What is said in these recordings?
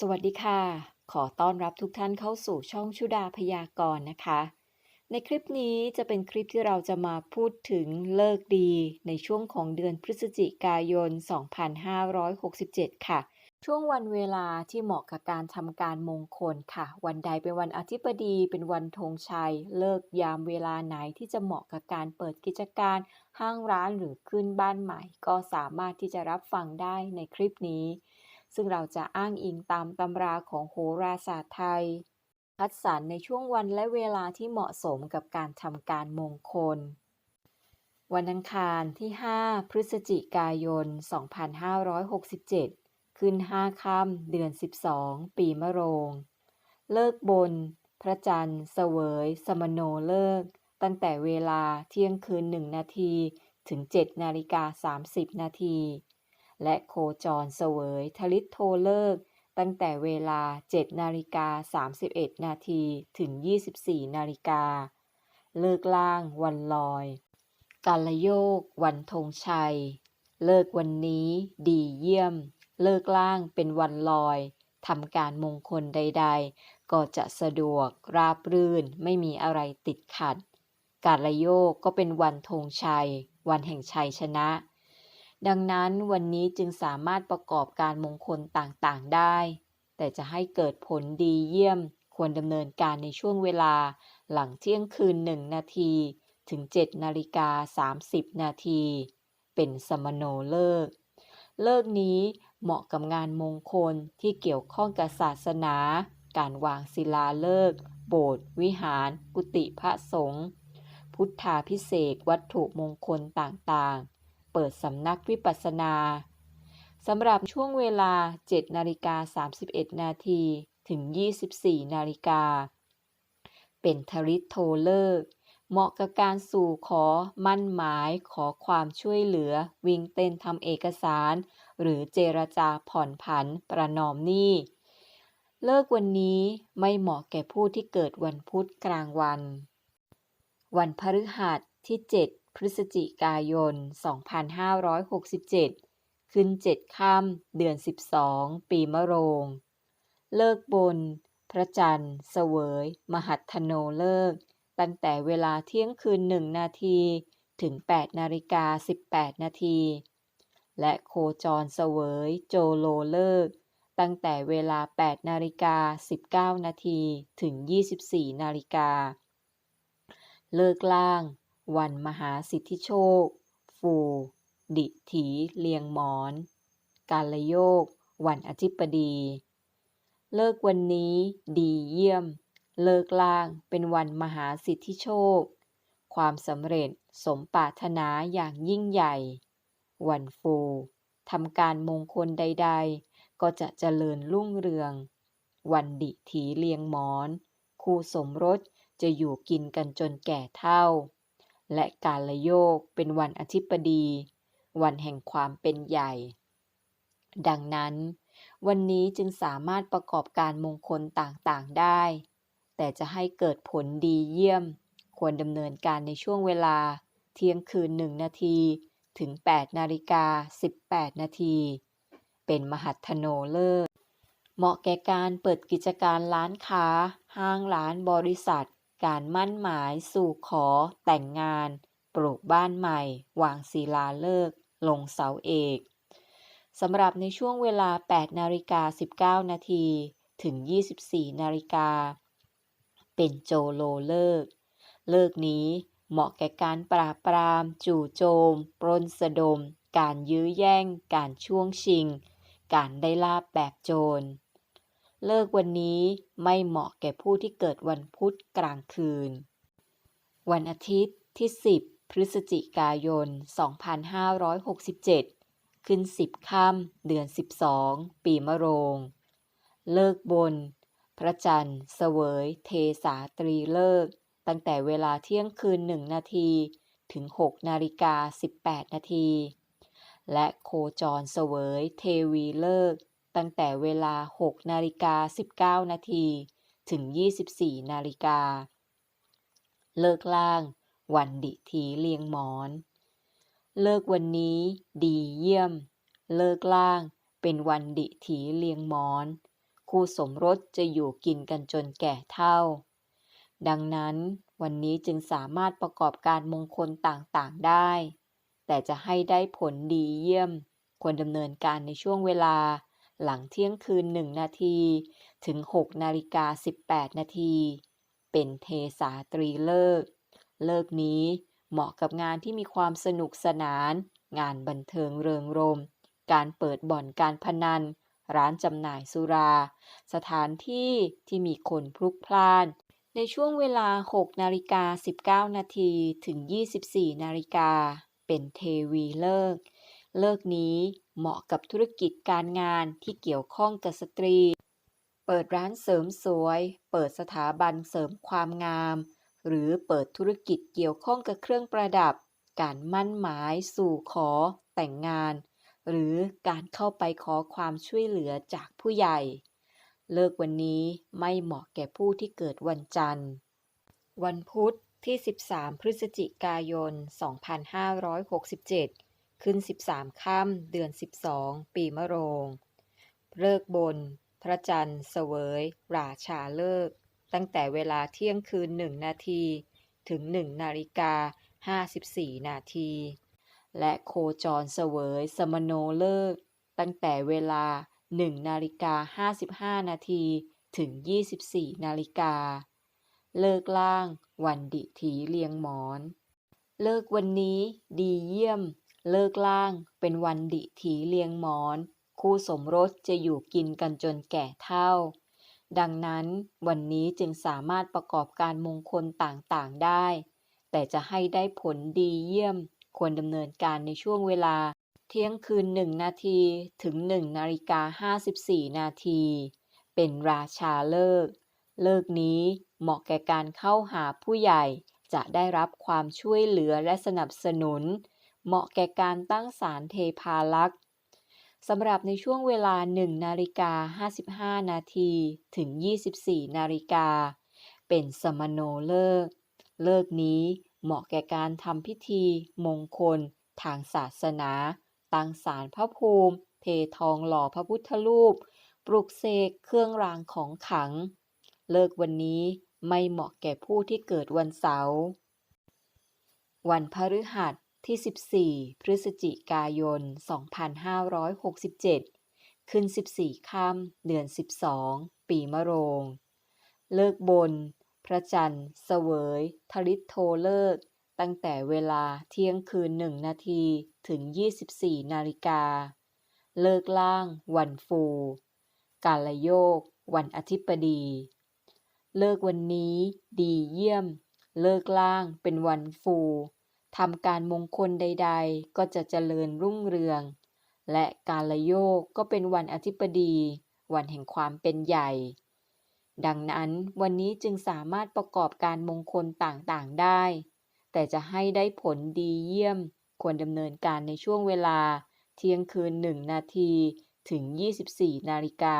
สวัสดีค่ะ ขอต้อนรับทุกท่านเข้าสู่ช่องชุดาพยากรณ์นะคะ ในคลิปนี้จะเป็นคลิปที่เราจะมาพูดถึงเลิกดีในช่วงของเดือนพฤศจิกายน 2567 ค่ะ ช่วงวันเวลาที่เหมาะกับการทำการมงคลค่ะ วันใดเป็นวันอาทิบดีเป็นวันธงชัย เลิกยามเวลาไหนที่จะเหมาะกับการเปิดกิจการห้างร้านหรือขึ้นบ้านใหม่ ก็สามารถที่จะรับฟังได้ในคลิปนี้ ซึ่งเราจะอ้างอิงตามตำราของโหราศาสตร์ไทย คัดสรรในช่วงวันและเวลาที่เหมาะสมกับการทำการมงคล วันอังคารที่ 5 พฤศจิกายน 2567 ขึ้น 5 ค่ำเดือน 12 ปีมะโรง เลิกบน พระจันทร์เสวย สมโนเลิก ตั้งแต่เวลาเที่ยงคืน 1 นาทีถึง 7 นาฬิกา 30 นาที และโคจรเสวยทลิตโทเลิก ตั้งแต่เวลา 7 นาฬิกา 31 นาทีถึง 24 นาฬิกา เลิกล่างวันลอย กาลโยก วันธงชัย เลิกวันนี้ดีเยี่ยม เลิกล่างเป็นวันลอยทำการมงคลใด ๆ ก็จะสะดวก ราบรื่น ไม่มีอะไรติดขัด กาลโยกก็เป็นวันธงชัย วันแห่งชัยชนะ ดังนั้นวันนี้จึงสามารถประกอบการมงคลต่างๆได้ แต่จะให้เกิดผลดีเยี่ยม ควรดำเนินการในช่วงเวลา หลังเที่ยงคืน 1 นาที ถึง 7 นาฬิกา 30 นาที เป็นสมโนเลิก เลิกนี้เหมาะกับงานมงคลที่เกี่ยวข้องกับศาสนา การวางศิลาฤกษ์โบสถ์วิหาร กุฏิพระสงฆ์ พุทธาพิเศษวัตถุมงคลต่างๆ เปิดสำนักวิปัสสนาสำหรับช่วงเวลา 7 นาฬิกา 31 นาที ถึง 24 นาฬิกา เป็นทริตโทเลิก เหมาะกับการสู่ขอมั่นหมายขอความช่วยเหลือ วิ่งเต้นทำเอกสาร หรือเจรจาผ่อนผันประนอมหนี้ เลิกวันนี้ไม่เหมาะแก่ผู้ที่เกิดวันพุธกลางวัน วันพฤหัสที่ 7 พฤศจิกายน 2567 ขึ้น7ค่ำเดือน 12 ปีมะโรง เลิกบน พระจันทร์ เสวย มหัทโนเลิก ตั้งแต่เวลาเที่ยงคืน1นาทีถึง 8 นาฬิกา 18 นาที และโคจรเสวยโจโลเลิก ตั้งแต่เวลา 8 นาฬิกา 19 นาทีถึง 24 นาฬิกา เลิกล่าง วันมหาสิทธิโชค ฟูดิถีเลียงหมอน กาลโยก วันอธิปดี เลิกวันนี้ดีเยี่ยม เลิกล่างเป็นวันมหาสิทธิโชค ความสำเร็จสมปรารถนาอย่างยิ่งใหญ่ วันฟูทำการมงคลใด ๆ ก็จะเจริญรุ่งเรือง วันดิถีเลียงหมอน คู่สมรสจะอยู่กินกันจนแก่เฒ่า และกาลโยกเป็นวันอธิปดี วันแห่งความเป็นใหญ่ ดังนั้น วันนี้จึงสามารถประกอบการมงคลต่างๆได้ แต่จะให้เกิดผลดีเยี่ยม ควรดำเนินการในช่วงเวลา เที่ยงคืน1นาทีถึง 8 นาฬิกา 18 นาที เป็นมหัทโนเลิกษ์เหมาะแก่การเปิดกิจการร้านค้า ห้างร้านบริษัท การมั่นหมายสู่ขอแต่งงาน ปลูกบ้านใหม่ วางศิลาฤกษ์ลงเสาเอกสำหรับในช่วงเวลา 8 นาฬิกา 19 นาที ถึง 24 นาฬิกา เป็นโจโลเลิก เลิกนี้เหมาะแก่การปราบปราม จู่โจม ปล้นสะดม การยื้อแย่ง การช่วงชิง การได้ลาบแบบโจร เลิกวันนี้ไม่เหมาะแก่ผู้ที่เกิดวันพุธกลางคืน วันอาทิตย์ที่ 10 พฤศจิกายน 2567 ขึ้น 10ค่ำเดือน 12 ปีมะโรง เลิกบน พระจันทร์เสวย เทสาตรีเลิก ตั้งแต่เวลาเที่ยงคืน 1 นาที ถึง 6 นาฬิกา 18 นาที และโคจรเสวย เทวีเลิก ตั้งแต่เวลา 6 นาฬิกา 19 นาทีถึง 24 นาฬิกา เลิกล่าง วันดิถีเลียงหมอน เลิกวันนี้ดีเยี่ยม เลิกล่างเป็นวันดิถีเลียงหมอน คู่สมรสจะอยู่กินกันจนแก่เฒ่า ดังนั้นวันนี้จึงสามารถประกอบการมงคลต่างๆได้ แต่จะให้ได้ผลดีเยี่ยม ควรดำเนินการในช่วงเวลา หลังเที่ยงคืน 1 นาที ถึง 6 นาฬิกา 18 นาที เป็นเทสาตรีฤกษ์ฤกนี้เหมาะกับงานที่มีความสนุกสนาน งานบันเทิงเริงรม การเปิดบ่อนการพนัน ร้านจำหน่ายสุรา สถานที่ที่มีคนพลุกพล่าน ในช่วงเวลา 6 นาฬิกา 19 นาที ถึง 24 นาฬิกา เป็นเทวีฤก ษ์ฤกนี้เหมาะกับธุรกิจการงานที่เกี่ยวข้องกับสตรี เปิดร้านเสริมสวย เปิดสถาบันเสริมความงาม หรือเปิดธุรกิจเกี่ยวข้องกับเครื่องประดับ การมั่นหมายสู่ขอแต่งงาน หรือการเข้าไปขอความช่วยเหลือจากผู้ใหญ่ฤกษ์วันนี้ไม่เหมาะแก่ผู้ที่เกิดวันจันทร์ วันพุธที่ 13 พฤศจิกายน 2567 ขึ้น 13ค่ำเดือน 12 ปีมะโรงฤกษ์บน พระจันทร์เสวย ราชาฤกษ์ตั้งแต่เวลาเที่ยงคืน1นาที ถึง1นาฬิกา54นาที และโคจรเสวยสมโนฤกษ์ตั้งแต่เวลา1นาฬิกา55นาที ถึง24นาฬิกา เลิกล่าง วันดิถีเลียงหมอน เลิกวันนี้ดีเยี่ยม เลิกล่างเป็นวันดิถีเลียงหมอน คู่สมรสจะอยู่กินกันจนแก่เฒ่า ดังนั้นวันนี้จึงสามารถประกอบการมงคลต่างๆได้ แต่จะให้ได้ผลดีเยี่ยม ควรดำเนินการในช่วงเวลา เที่ยงคืน1นาทีถึง1นาฬิกา54นาที เป็นราชาฤกษ์ฤกนี้เหมาะแก่การเข้าหาผู้ใหญ่จะได้รับความช่วยเหลือและสนับสนุน เหมาะแก่การตั้งศาลเทพาลักษ์สำหรับในช่วงเวลา 1 นาฬิกา 55 นาที ถึง 24 นาฬิกา เป็นสมโนฤกษ์ฤกนี้เหมาะแก่การทำพิธีมงคล ทางศาสนา ตั้งศาลพระภูมิ เททองหล่อพระพุทธรูป ปลุกเสกเครื่องรางของขังฤกษ์วันนี้ไม่เหมาะแก่ผู้ที่เกิดวันเสาร์ วันพฤหัส ที่ 14 พฤศจิกายน 2567 ขึ้น 14 ค่ำเดือน 12 ปีมะโรง เลิกบน พระจันทร์ เสวยทริตโทฤกษ์ตั้งแต่เวลาเที่ยงคืน 1 นาทีถึง 24 นาฬิกา เลิกล่าง วันฟู กาลโยก วันอธิปดี เลิกวันนี้ ดีเยี่ยม เลิกล่างเป็นวันฟู ทำการมงคลใด ๆ ก็จะเจริญรุ่งเรือง และกาลโยกก็เป็นวันอธิปดี วันแห่งความเป็นใหญ่ ดังนั้นวันนี้จึงสามารถประกอบการมงคลต่างๆได้ แต่จะให้ได้ผลดีเยี่ยม ควรดำเนินการในช่วงเวลา เที่ยงคืน1นาทีถึง 24 นาฬิกา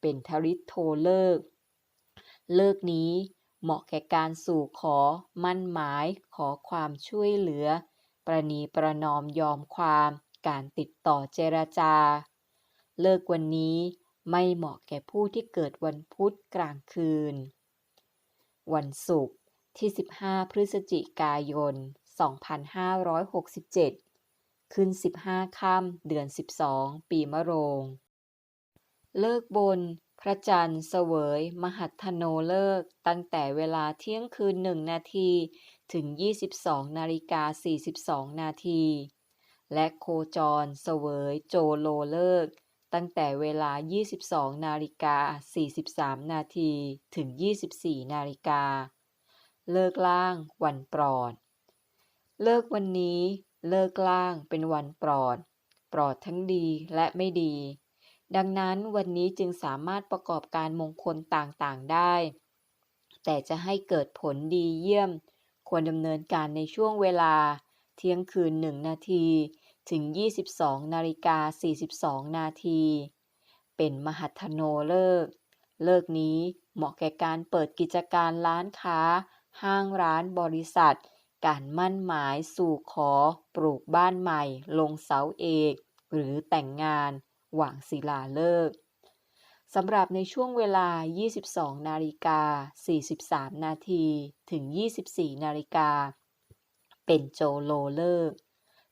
เป็นทริโทฤกษ์ฤกนี้ เหมาะแก่การสู่ขอ มั่นหมาย ขอความช่วยเหลือ ประนีประนอมยอมความ การติดต่อเจรจาฤกษ์วันนี้ไม่เหมาะแก่ผู้ที่เกิดวันพุธกลางคืน วันศุกร์ที่ 15 พฤศจิกายน 2567 ขึ้น 15 ค่ำเดือน 12 ปีมะโรง เลิกบน พระจันทร์เสวย มหัทโนฤกษ์ตั้งแต่เวลาเที่ยงคืน1นาทีถึง 22นาฬิกา42 นาที และโคจรเสวยโจโลฤกษ์ตั้งแต่เวลา 22นาฬิกา43 นาทีถึง 24 นาฬิกา เลิกล่างวันปลอดฤกษ์วันนี้ เลิกล่างเป็นวันปลอด ปลอดทั้งดีและไม่ดี ดังนั้นวันนี้จึงสามารถประกอบการมงคลต่างๆได้ แต่จะให้เกิดผลดีเยี่ยม ควรดำเนินการในช่วงเวลา เที่ยงคืน 1 นาที ถึง 22 นาฬิกา 42 นาที เป็นมหัทโนฤกษ์ฤกนี้เหมาะแก่การเปิดกิจการร้านค้า ห้างร้านบริษัท การมั่นหมายสู่ขอ ปลูกบ้านใหม่ ลงเสาเอก หรือแต่งงาน หว่างศิลาฤกษ์สำหรับในช่วงเวลา 22 นาฬิกา 43 นาที ถึง 24 นาฬิกา เป็นโจโลเลิก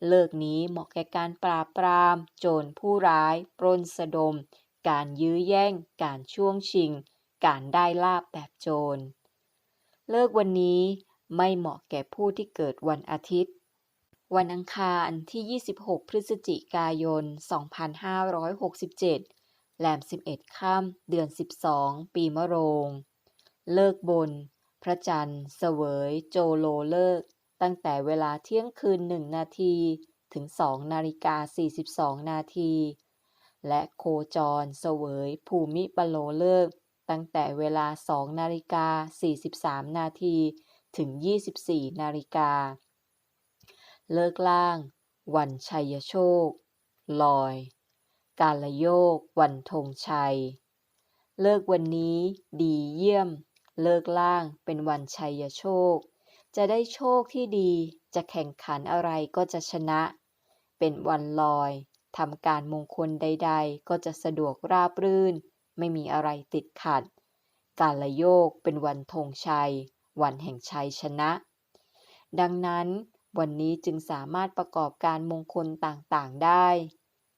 เลิกนี้เหมาะแก่การปราบปราม โจรผู้ร้าย ปล้นสะดม การยื้อแย่ง การช่วงชิง การได้ลาบแบบโจร เลิกวันนี้ไม่เหมาะแก่ผู้ที่เกิดวันอาทิตย์ วันอังคารที่ 26 พฤศจิกายน 2567แรม11 ค่ำเดือน 12 ปีมะโรง เลิกบน พระจันทร์ เสวย โจโลเลิก ตั้งแต่เวลาเที่ยงคืน 1 นาที ถึง 2 นาฬิกา 42 นาที และโคจร เสวย ภูมิปโลเลิก ตั้งแต่เวลา 2 นาฬิกา 43 นาที ถึง 24 นาฬิกา เลิกล่าง วันชัยโชค ลอย กาลโยก วันธงชัย เลิกวันนี้ดีเยี่ยม เลิกล่างเป็นวันชัยโชค จะได้โชคที่ดี จะแข่งขันอะไรก็จะชนะ เป็นวันลอยทำการมงคลใด ๆ ก็จะสะดวกราบรื่น ไม่มีอะไรติดขัด กาลโยกเป็นวันธงชัย วันแห่งชัยชนะ ดังนั้น วันนี้จึงสามารถประกอบการมงคลต่างๆได้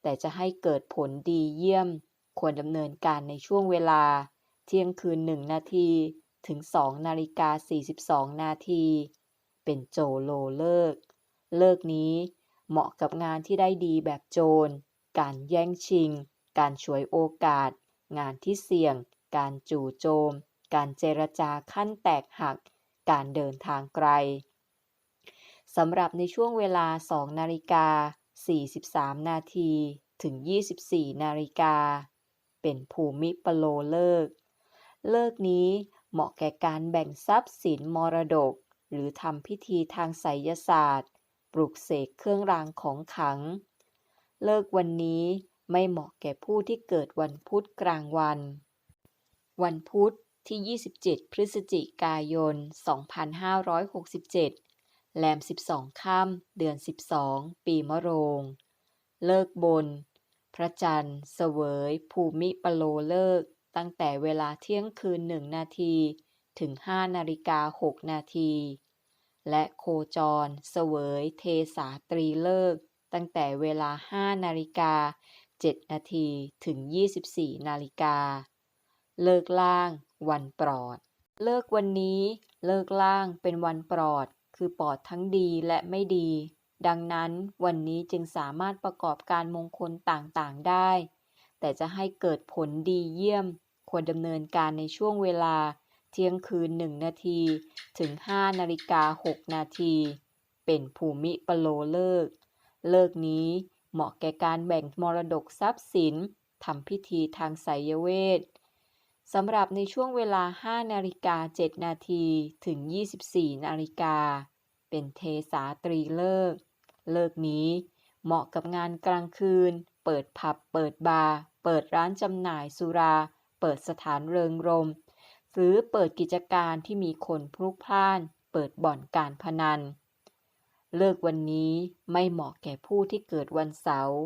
แต่จะให้เกิดผลดีเยี่ยม ควรดำเนินการในช่วงเวลา เที่ยงคืน1นาทีถึง2นาฬิกา42นาที เป็นโจโลเลิก เลิกนี้เหมาะกับงานที่ได้ดีแบบโจร การแย่งชิง การฉวยโอกาส งานที่เสี่ยง การจู่โจม การเจรจาขั้นแตกหัก การเดินทางไกล สำหรับในช่วงเวลา 2 นาฬิกา 43 นาทีถึง 24 นาฬิกา เป็นภูมิปโลเลิก เลิกนี้เหมาะแก่การแบ่งทรัพย์สินมรดก หรือทำพิธีทางไสยศาสตร์ ปลุกเสกเครื่องรางของขลัง เลิกวันนี้ไม่เหมาะแก่ผู้ที่เกิดวันพุธกลางวัน วันพุธที่ 27 พฤศจิกายน 2567 แรม 12 ค่ำเดือน 12 ปีมะโรง เลิกบน พระจันทร์เสวย ภูมิปโลเลิก ตั้งแต่เวลาเที่ยงคืน 1 นาที ถึง 5 นาฬิกา 6 นาที และโคจร เสวยเทสาตรีเลิก ตั้งแต่เวลา 5 นาฬิกา 7 นาทีถึง 24 นาฬิกา เลิกล่าง วันปลอด เลิกวันนี้ เลิกล่างเป็นวันปลอด คือปอดทั้งดีและไม่ดี ดังนั้นวันนี้จึงสามารถประกอบการมงคลต่างๆได้ แต่จะให้เกิดผลดีเยี่ยม ควรดำเนินการในช่วงเวลา เที่ยงคืน 1 นาที ถึง 5 นาฬิกา 6 นาที เป็นภูมิปโลเลิก เลิกนี้เหมาะแก่การแบ่งมรดกทรัพย์สินทำพิธีทางไสยเวท สำหรับในช่วงเวลา 5 นาฬิกา 7 นาที ถึง 24 นาฬิกา เป็นเทสาตรีเลิก เลิกนี้ เหมาะกับงานกลางคืน เปิดผับ เปิดบาร์ เปิดร้านจำหน่ายสุรา เปิดสถานเริงรม หรือเปิดกิจการที่มีคนพลุกพล่าน เปิดบ่อนการพนัน เลิกวันนี้ไม่เหมาะแก่ผู้ที่เกิดวันเสาร์